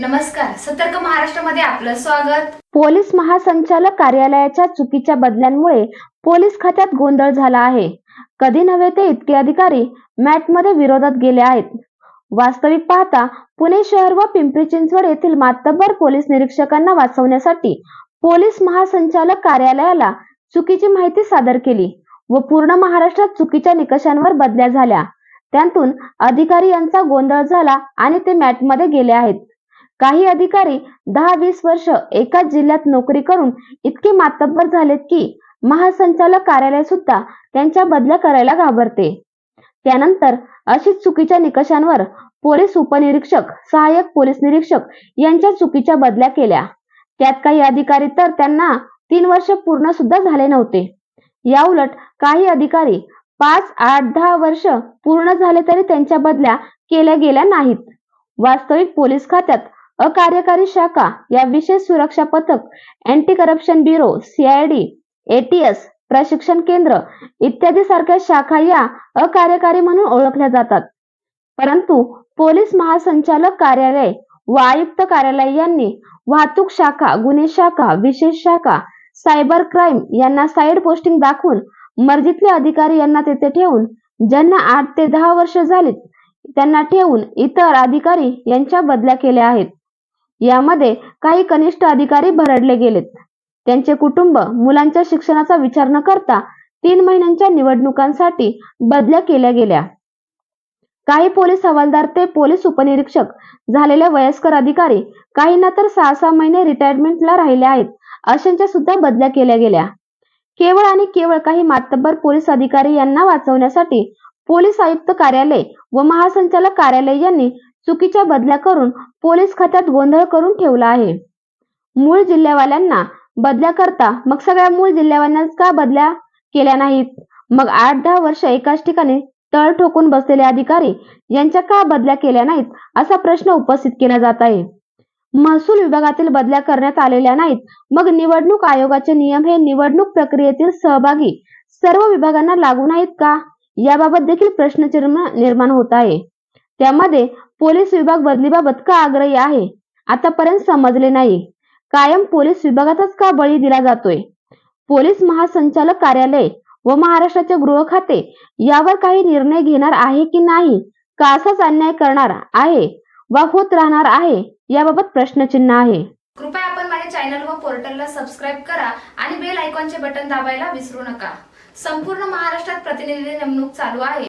नमस्कार सतर्क महाराष्ट्रामध्ये आपलं स्वागत. पोलीस महासंचालक कार्यालयाच्या चुकीच्या बदल्यांमुळे पोलीस खात्यात गोंधळ झाला आहे. कधी नव्हे ते इतके अधिकारी मॅटमध्ये विरोधात गेले आहेत. वास्तविक पाहता पुणे शहर व पिंपरी चिंचवड येथील मातब्बर पोलीस निरीक्षकांना वाचवण्यासाठी पोलीस महासंचालक कार्यालयाला चुकीची माहिती सादर केली व पूर्ण महाराष्ट्रात चुकीच्या निकषांवर बदल्या झाल्या. त्यातून अधिकारी यांचा गोंधळ झाला आणि ते मॅटमध्ये गेले आहेत. काही अधिकारी दहा वीस वर्ष एकाच जिल्ह्यात नोकरी करून इतके मातब्बर झालेत की महासंचालक कार्यालय सुद्धा त्यांच्या बदल्या करायला घाबरते. त्यानंतर अशीच चुकीच्या निकषांवर पोलीस उपनिरीक्षक सहाय्यक पोलीस निरीक्षक यांच्या चुकीच्या बदल्या केल्या. त्यात काही अधिकारी तर त्यांना तीन वर्ष पूर्ण सुद्धा झाले नव्हते. याउलट काही अधिकारी पाच आठ दहा वर्ष पूर्ण झाले तरी त्यांच्या बदल्या केल्या गेल्या नाहीत. वास्तविक पोलीस खात्यात अकार्यकारी शाखा या विशेष सुरक्षा पथक anti corruption bureau CID ATS प्रशिक्षण केंद्र इत्यादी सारख्या शाखा या अकार्यकारी म्हणून ओळखल्या जातात. परंतु पोलीस महासंचालक कार्यालय व आयुक्त कार्यालय यांनी वाहतूक शाखा गुन्हे शाखा विशेष शाखा सायबर क्राईम यांना साईड पोस्टिंग दाखवून मर्जीतले अधिकारी यांना तेथे ठेवून ज्यांना आठ ते दहा वर्ष झालीत त्यांना ठेवून इतर अधिकारी यांच्या बदल्या केल्या आहेत. यामध्ये काही कनिष्ठ अधिकारी भरडले गेलेत. त्यांचे कुटुंब मुलांच्या शिक्षणाचा विचार न करता तीन महिन्यांच्या निवडणुकांसाठी बदल्या केल्या गेल्या. काही पोलीस हवालदार ते पोलीस उपनिरीक्षक झालेले वयस्कर अधिकारी काहींना तर सहा सहा महिने रिटायरमेंटला राहिले आहेत अशांच्या सुद्धा बदल्या केल्या गेल्या. केवळ आणि केवळ काही मातब्बर पोलीस अधिकारी यांना वाचवण्यासाठी पोलीस आयुक्त कार्यालय व महासंचालक कार्यालय यांनी चुकीच्या बदल्या करून पोलीस खात्यात गोंधळ करून ठेवला आहे. मूळ जिल्ह्यावाल्यांना बदल्या करता मग सगळ्या मूळ जिल्ह्यावाल्यांनाच का बदल्या केल्या नाहीत? मग आठ दहा वर्ष एकाच ठिकाणी तळ ठोकून बसलेले अधिकारी यांच्या का बदल्या केल्या नाहीत असा प्रश्न उपस्थित केला जात आहे. महसूल विभागातील बदल्या करण्यात आलेल्या नाहीत. मग निवडणूक आयोगाचे नियम हे निवडणूक प्रक्रियेतील सहभागी सर्व विभागांना लागू नाहीत का? याबाबत देखील प्रश्नचिन्ह निर्माण होत आहे. त्यामध्ये पोलीस विभाग बदलीबाबत का आग्रही आहे? आतापर्यंत समजले नाही. कायम पोलीस विभागातच का बळी दिला जातोय? पोलीस महासंचालक कार्यालय व महाराष्ट्राचे गृह खाते यावर काही निर्णय घेणार आहे की नाही? का असाच अन्याय करणार आहे? वा होत राहणार आहे? याबाबत प्रश्नचिन्ह आहे. कृपया आपण माझ्या चॅनल व पोर्टलला सबस्क्राईब करा आणि बेल आयकॉनचे बटन दाबायला विसरू नका. संपूर्ण महाराष्ट्रात प्रतिनिधी नेमणूक चालू आहे.